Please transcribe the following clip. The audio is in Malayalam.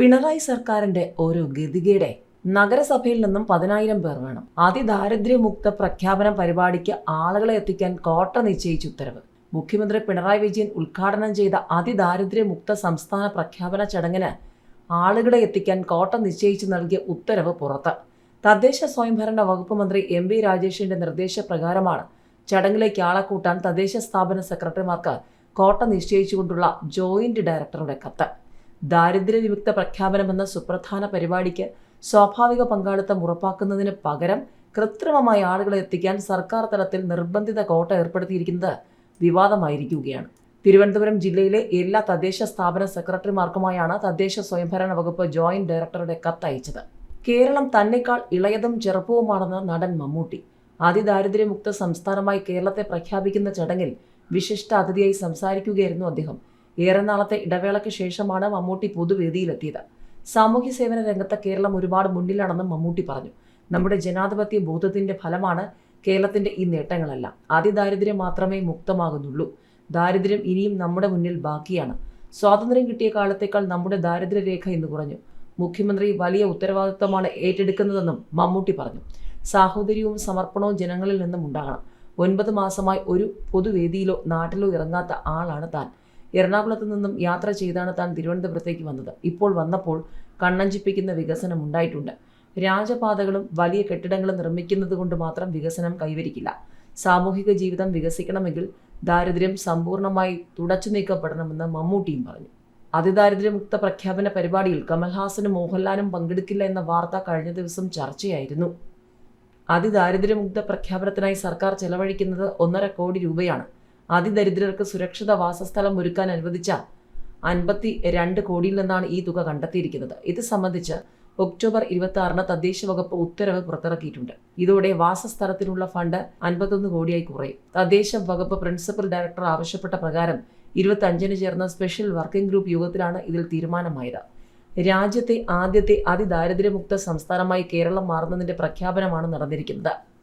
പിണറായി സർക്കാരിന്റെ ഒരു ഗതികേടെ നഗരസഭയിൽ നിന്നും പതിനായിരം പേർ വേണം. അതിദാരിദ്ര്യമുക്ത പ്രഖ്യാപന പരിപാടിക്ക് ആളുകളെ എത്തിക്കാൻ കോട്ട നിശ്ചയിച്ച ഉത്തരവ്. മുഖ്യമന്ത്രി പിണറായി വിജയൻ ഉദ്ഘാടനം ചെയ്ത അതിദാരിദ്ര്യമുക്ത സംസ്ഥാന പ്രഖ്യാപന ചടങ്ങിന് ആളുകളെ എത്തിക്കാൻ കോട്ട നിശ്ചയിച്ചു നൽകിയ ഉത്തരവ് പുറത്ത്. തദ്ദേശ സ്വയംഭരണ വകുപ്പ് മന്ത്രി എം വി രാജേഷിന്റെ നിർദ്ദേശപ്രകാരമാണ് ചടങ്ങിലേക്ക് ആളെ കൂട്ടാൻ തദ്ദേശ സ്ഥാപന സെക്രട്ടറിമാർക്ക് കോട്ട നിശ്ചയിച്ചുകൊണ്ടുള്ള ജോയിന്റ് ഡയറക്ടറുടെ കത്ത്. ദാരിദ്ര്യ വിമുക്ത പ്രഖ്യാപനമെന്ന സുപ്രധാന പരിപാടിക്ക് സ്വാഭാവിക പങ്കാളിത്തം ഉറപ്പാക്കുന്നതിന് പകരം കൃത്രിമമായി ആളുകളെ എത്തിക്കാൻ സർക്കാർ തലത്തിൽ നിർബന്ധിത കോട്ട ഏർപ്പെടുത്തിയിരിക്കുന്നത് വിവാദമായിരിക്കുകയാണ്. തിരുവനന്തപുരം ജില്ലയിലെ എല്ലാ തദ്ദേശ സ്ഥാപന സെക്രട്ടറിമാർക്കുമായാണ് തദ്ദേശ സ്വയംഭരണ വകുപ്പ് ജോയിന്റ് ഡയറക്ടറുടെ കത്ത് അയച്ചത് കേരളം തന്നെക്കാൾ ഇളയതും ചെറുപ്പവുമാണെന്ന് നടൻ മമ്മൂട്ടി. അതിദാരിദ്ര്യമുക്ത സംസ്ഥാനമായി കേരളത്തെ പ്രഖ്യാപിക്കുന്ന ചടങ്ങിൽ വിശിഷ്ട അതിഥിയായി സംസാരിക്കുകയായിരുന്നു അദ്ദേഹം. ഏറെ നാളത്തെ ഇടവേളയ്ക്ക് ശേഷമാണ് മമ്മൂട്ടി പൊതുവേദിയിലെത്തിയത്. സാമൂഹ്യ സേവന രംഗത്ത് കേരളം ഒരുപാട് മുന്നിലാണെന്നും മമ്മൂട്ടി പറഞ്ഞു. നമ്മുടെ ജനാധിപത്യ ബോധത്തിന്റെ ഫലമാണ് കേരളത്തിന്റെ ഈ നേട്ടങ്ങളെല്ലാം. അതിദാരിദ്ര്യം മാത്രമേ മുക്തമാകുന്നുള്ളൂ. ദാരിദ്ര്യം ഇനിയും നമ്മുടെ മുന്നിൽ ബാക്കിയാണ്. സ്വാതന്ത്ര്യം കിട്ടിയ കാലത്തേക്കാൾ നമ്മുടെ ദാരിദ്ര്യരേഖ ഇന്ന് കുറഞ്ഞു. മുഖ്യമന്ത്രി വലിയ ഉത്തരവാദിത്തമാണ് ഏറ്റെടുക്കുന്നതെന്നും മമ്മൂട്ടി പറഞ്ഞു. സാഹോദര്യവും സമർപ്പണവും ജനങ്ങളിൽ നിന്നും ഉണ്ടാകണം. ഒൻപത് മാസമായി ഒരു പൊതുവേദിയിലോ നാട്ടിലോ ഇറങ്ങാത്ത ആളാണ് താൻ. എറണാകുളത്ത് നിന്നും യാത്ര ചെയ്താണ് താൻ തിരുവനന്തപുരത്തേക്ക് വന്നത്. ഇപ്പോൾ വന്നപ്പോൾ കണ്ണഞ്ചിപ്പിക്കുന്ന വികസനം ഉണ്ടായിട്ടുണ്ട്. രാജപാതകളും വലിയ കെട്ടിടങ്ങളും നിർമ്മിക്കുന്നത് കൊണ്ട് മാത്രം വികസനം കൈവരിക്കില്ല. സാമൂഹിക ജീവിതം വികസിക്കണമെങ്കിൽ ദാരിദ്ര്യം സമ്പൂർണമായി തുടച്ചു നീക്കപ്പെടണമെന്ന് മമ്മൂട്ടിയും പറഞ്ഞു. അതിദാരിദ്ര്യമുക്ത പ്രഖ്യാപന പരിപാടിയിൽ കമൽഹാസനും മോഹൻലാലും പങ്കെടുക്കില്ല എന്ന വാർത്ത കഴിഞ്ഞ ദിവസം ചർച്ചയായിരുന്നു. അതിദാരിദ്ര്യമുക്ത പ്രഖ്യാപനത്തിനായി സർക്കാർ ചെലവഴിക്കുന്നത് ഒന്നര കോടി രൂപയാണ്. അതിദരിദ്രർക്ക് സുരക്ഷിത വാസസ്ഥലം ഒരുക്കാൻ അനുവദിച്ച അൻപത്തി രണ്ട് കോടിയിൽ നിന്നാണ് ഈ തുക കണ്ടെത്തിയിരിക്കുന്നത്. ഇത് സംബന്ധിച്ച് ഒക്ടോബർ ഇരുപത്തി ആറിന് തദ്ദേശ വകുപ്പ് ഉത്തരവ് പുറത്തിറക്കിയിട്ടുണ്ട്. ഇതോടെ വാസസ്ഥലത്തിനുള്ള ഫണ്ട് അൻപത്തൊന്ന് കോടിയായി കുറയും. തദ്ദേശ വകുപ്പ് പ്രിൻസിപ്പൽ ഡയറക്ടർ ആവശ്യപ്പെട്ട പ്രകാരം ഇരുപത്തി അഞ്ചിന് ചേർന്ന സ്പെഷ്യൽ വർക്കിംഗ് ഗ്രൂപ്പ് യോഗത്തിലാണ് ഇതിൽ തീരുമാനമായത്. രാജ്യത്തെ ആദ്യത്തെ അതിദാരിദ്ര്യമുക്ത സംസ്ഥാനമായി കേരളം മാറുന്നതിന്റെ പ്രഖ്യാപനമാണ് നടന്നിരിക്കുന്നത്.